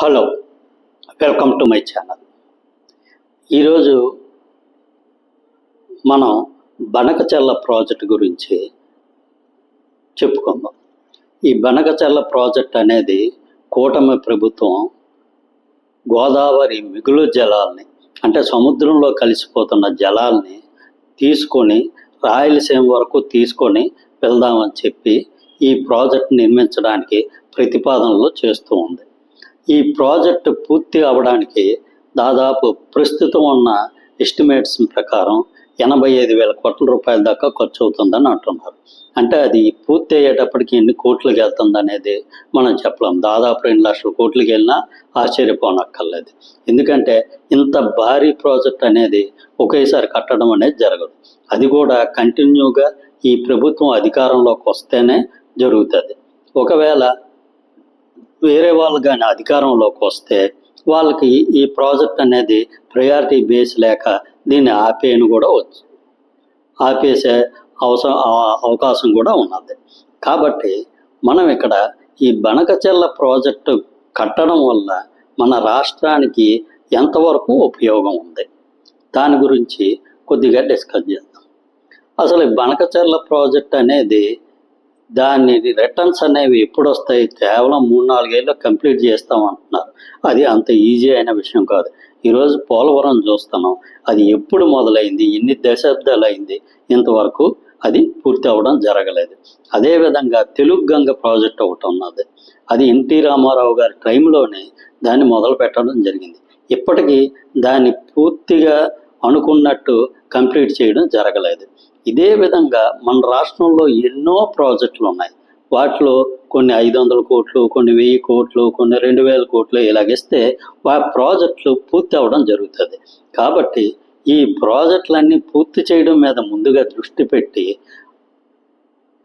Hello welcome to my channel. ఈరోజు మనం Banakacherla project గురించి చెప్పుకుందాం. ఈ బనకచెల్ల ప్రాజెక్ట్ అనేది కూటమి ప్రభుత్వం గోదావరి మిగులు జలాల్ని అంటే సముద్రంలో కలిసిపోతున్న జలాల్ని తీసుకొని రాయలసీమ వరకు తీసుకొని వెళ్దామని చెప్పి ఈ ప్రాజెక్ట్ నిర్మించడానికి ప్రతిపాదనలు చేస్తూ ఉంది. ఈ ప్రాజెక్టు పూర్తి అవ్వడానికి దాదాపు ప్రస్తుతం ఉన్న ఎస్టిమేట్స్ ప్రకారం ఎనభై ఐదు వేల కోట్ల రూపాయల దాకా ఖర్చు అవుతుందని అంటున్నారు. అంటే అది పూర్తి అయ్యేటప్పటికి ఎన్ని కోట్లకి వెళ్తుంది అనేది మనం చెప్పలేం. దాదాపు రెండు లక్షల కోట్లకి వెళ్ళినా ఆశ్చర్యపోనక్కర్లేదు. ఎందుకంటే ఇంత భారీ ప్రాజెక్ట్ అనేది ఒకేసారి కట్టడం అనేది జరగదు. అది కూడా కంటిన్యూగా ఈ ప్రభుత్వం అధికారంలోకి వస్తేనే జరుగుతుంది. ఒకవేళ వేరే వాళ్ళు కానీ అధికారంలోకి వస్తే వాళ్ళకి ఈ ప్రాజెక్ట్ అనేది ప్రయారిటీ బేస్ లేక దీన్ని ఆపేయను కూడా వచ్చు. ఆపేసే అవసరం అవకాశం కూడా ఉన్నది. కాబట్టి మనం ఇక్కడ ఈ బనకచెల్ల ప్రాజెక్టు కట్టడం వల్ల మన రాష్ట్రానికి ఎంతవరకు ఉపయోగం ఉంది? దాని గురించి కొద్దిగా డిస్కస్ చేద్దాం. అసలు ఈ బనకచెర్ల ప్రాజెక్ట్ అనేది దాన్ని రిటర్న్స్ అనేవి ఎప్పుడు వస్తాయి కేవలం మూడు నాలుగేళ్ళు కంప్లీట్ చేస్తాం అంటున్నారు. అది అంత ఈజీ అయిన విషయం కాదు. ఈరోజు పోలవరం చూస్తున్నాం. అది ఎప్పుడు మొదలైంది? ఎన్ని దశాబ్దాలు అయింది ఇంతవరకు అది పూర్తి అవ్వడం జరగలేదు. అదేవిధంగా తెలుగు గంగ ప్రాజెక్ట్ ఒకటి ఉన్నది. అది ఎన్టీ రామారావు గారి టైంలోనే దాన్ని మొదలు పెట్టడం జరిగింది. ఇప్పటికీ దాన్ని పూర్తిగా అనుకున్నట్టు కంప్లీట్ చేయడం జరగలేదు. ఇదే విధంగా మన రాష్ట్రంలో ఎన్నో ప్రాజెక్టులు ఉన్నాయి. వాటిలో కొన్ని ఐదు వందల కోట్లు కొన్ని వెయ్యి కోట్లు కొన్ని రెండు వేల కోట్లు ఇలాగిస్తే ఆ ప్రాజెక్టులు పూర్తి అవ్వడం జరుగుతుంది. కాబట్టి ఈ ప్రాజెక్టులన్నీ పూర్తి చేయడం మీద ముందుగా దృష్టి పెట్టి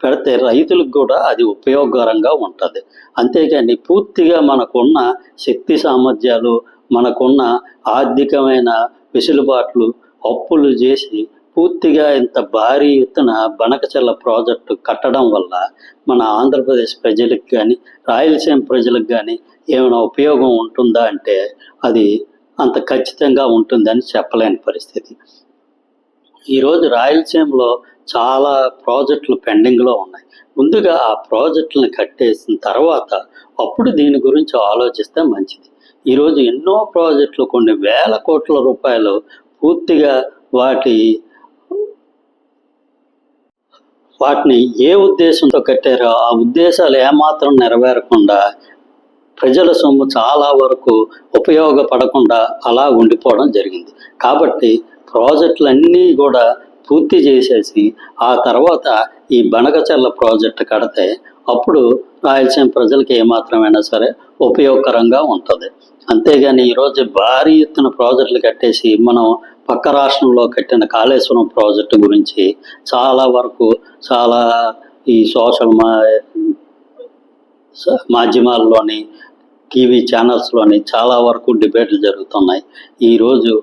పెడితే రైతులకు కూడా అది ఉపయోగకరంగా ఉంటుంది. అంతేకాని పూర్తిగా మనకున్న శక్తి సామర్థ్యాలు మనకున్న ఆర్థికమైన వెసులుబాట్లు అప్పులు చేసి పూర్తిగా ఇంత భారీ ఎత్తున బనకచెల్ల ప్రాజెక్టు కట్టడం వల్ల మన ఆంధ్రప్రదేశ్ ప్రజలకు కానీ రాయలసీమ ప్రజలకు కానీ ఏమైనా ఉపయోగం ఉంటుందా అంటే అది అంత ఖచ్చితంగా ఉంటుందని చెప్పలేని పరిస్థితి. ఈరోజు రాయలసీమలో చాలా ప్రాజెక్టులు పెండింగ్లో ఉన్నాయి. ముందుగా ఆ ప్రాజెక్టులను కట్టేసిన తర్వాత అప్పుడు దీని గురించి ఆలోచిస్తే మంచిది. ఈరోజు ఎన్నో ప్రాజెక్టులు కొన్ని వేల కోట్ల రూపాయలు పూర్తిగా వాటి వాటిని ఏ ఉద్దేశంతో కట్టారో ఆ ఉద్దేశాలు ఏమాత్రం నెరవేరకుండా ప్రజల సొమ్ము చాలా వరకు ఉపయోగపడకుండా అలా ఉండిపోవడం జరిగింది. కాబట్టి ప్రాజెక్టులన్నీ కూడా పూర్తి చేసేసి ఆ తర్వాత ఈ బనకచెల్ల ప్రాజెక్టు కడితే అప్పుడు రాయలసీమ ప్రజలకు ఏమాత్రమైనా సరే ఉపయోగకరంగా ఉంటుంది. అంతేగాని ఈరోజు భారీ ఎత్తున ప్రాజెక్టులు కట్టేసి మనం పక్క రాష్ట్రంలో కట్టిన కాళేశ్వరం ప్రాజెక్టు గురించి చాలా వరకు చాలా ఈ సోషల్ మా మాధ్యమాల్లోని టీవీ ఛానల్స్లోని చాలా వరకు డిబేట్లు జరుగుతున్నాయి. ఈరోజు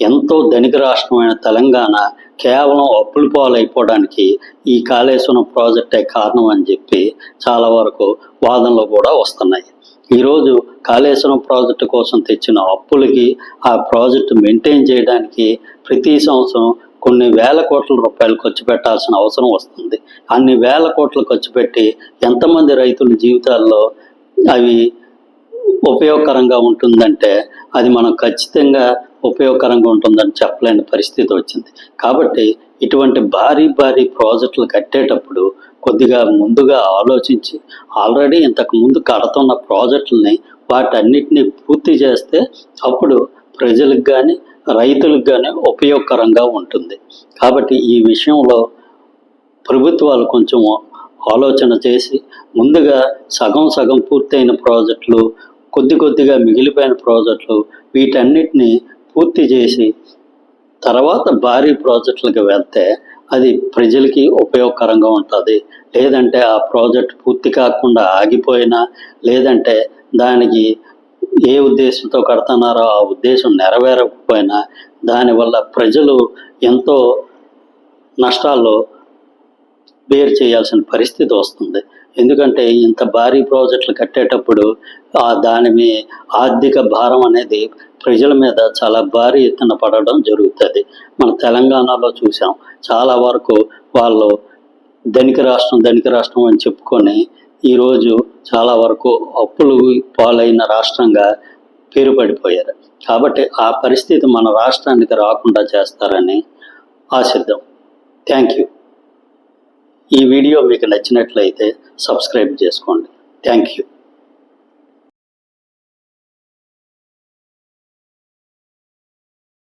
ఎంతో ధనిక రాష్ట్రమైన తెలంగాణ కేవలం అప్పుల పాలైపోవడానికి ఈ కాళేశ్వరం ప్రాజెక్టే కారణం అని చెప్పి చాలా వరకు వాదనలు కూడా వస్తున్నాయి. ఈరోజు కాళేశ్వరం ప్రాజెక్టు కోసం తెచ్చిన అప్పులకి ఆ ప్రాజెక్టు మెయింటైన్ చేయడానికి ప్రతి సంవత్సరం కొన్ని వేల కోట్ల రూపాయలు ఖర్చు పెట్టాల్సిన అవసరం వస్తుంది. అన్ని వేల కోట్లు ఖర్చు పెట్టి ఎంతమంది రైతుల జీవితాల్లో అవి ఉపయోగకరంగా ఉంటుందంటే అది మనం ఖచ్చితంగా ఉపయోగకరంగా ఉంటుందని చెప్పలేని పరిస్థితి వచ్చింది. కాబట్టి ఇటువంటి భారీ భారీ ప్రాజెక్టులు కట్టేటప్పుడు కొద్దిగా ముందుగా ఆలోచించి ఆల్రెడీ ఇంతకు ముందు కడుతున్న ప్రాజెక్టులని వాటన్నిటిని పూర్తి చేస్తే అప్పుడు ప్రజలకు కానీ రైతులకు కానీ ఉపయోగకరంగా ఉంటుంది. కాబట్టి ఈ విషయంలో ప్రభుత్వాలు కొంచెం ఆలోచన చేసి ముందుగా సగం సగం పూర్తయిన ప్రాజెక్టులు కొద్ది కొద్దిగా మిగిలిపోయిన ప్రాజెక్టులు వీటన్నిటిని పూర్తి చేసి తర్వాత భారీ ప్రాజెక్టులకు వెళ్తే అది ప్రజలకి ఉపయోగకరంగా ఉంటుంది. లేదంటే ఆ ప్రాజెక్ట్ పూర్తి కాకుండా ఆగిపోయినా లేదంటే దానికి ఏ ఉద్దేశంతో కడుతున్నారో ఆ ఉద్దేశం నెరవేరకపోయినా దానివల్ల ప్రజలు ఎంతో నష్టాల్లో బేర్ చేయాల్సిన పరిస్థితి వస్తుంది. ఎందుకంటే ఇంత భారీ ప్రాజెక్టులు కట్టేటప్పుడు ఆ దాని మీ ఆర్థిక భారం అనేది ప్రజల మీద చాలా భారీ ఎత్తున పడడం జరుగుతుంది. మన తెలంగాణలో చూసాం. చాలా వరకు వాళ్ళు ధనిక రాష్ట్రం ధనిక రాష్ట్రం అని చెప్పుకొని ఈరోజు చాలా వరకు అప్పులు పాలైన రాష్ట్రంగా పేరు పడిపోయారు. కాబట్టి ఆ పరిస్థితి మన రాష్ట్రానికి రాకుండా చేస్తారని ఆశిద్దాం. Thank you. ఈ వీడియో మీకు నచ్చినట్లయితే సబ్స్క్రైబ్ చేసుకోండి. Thank you.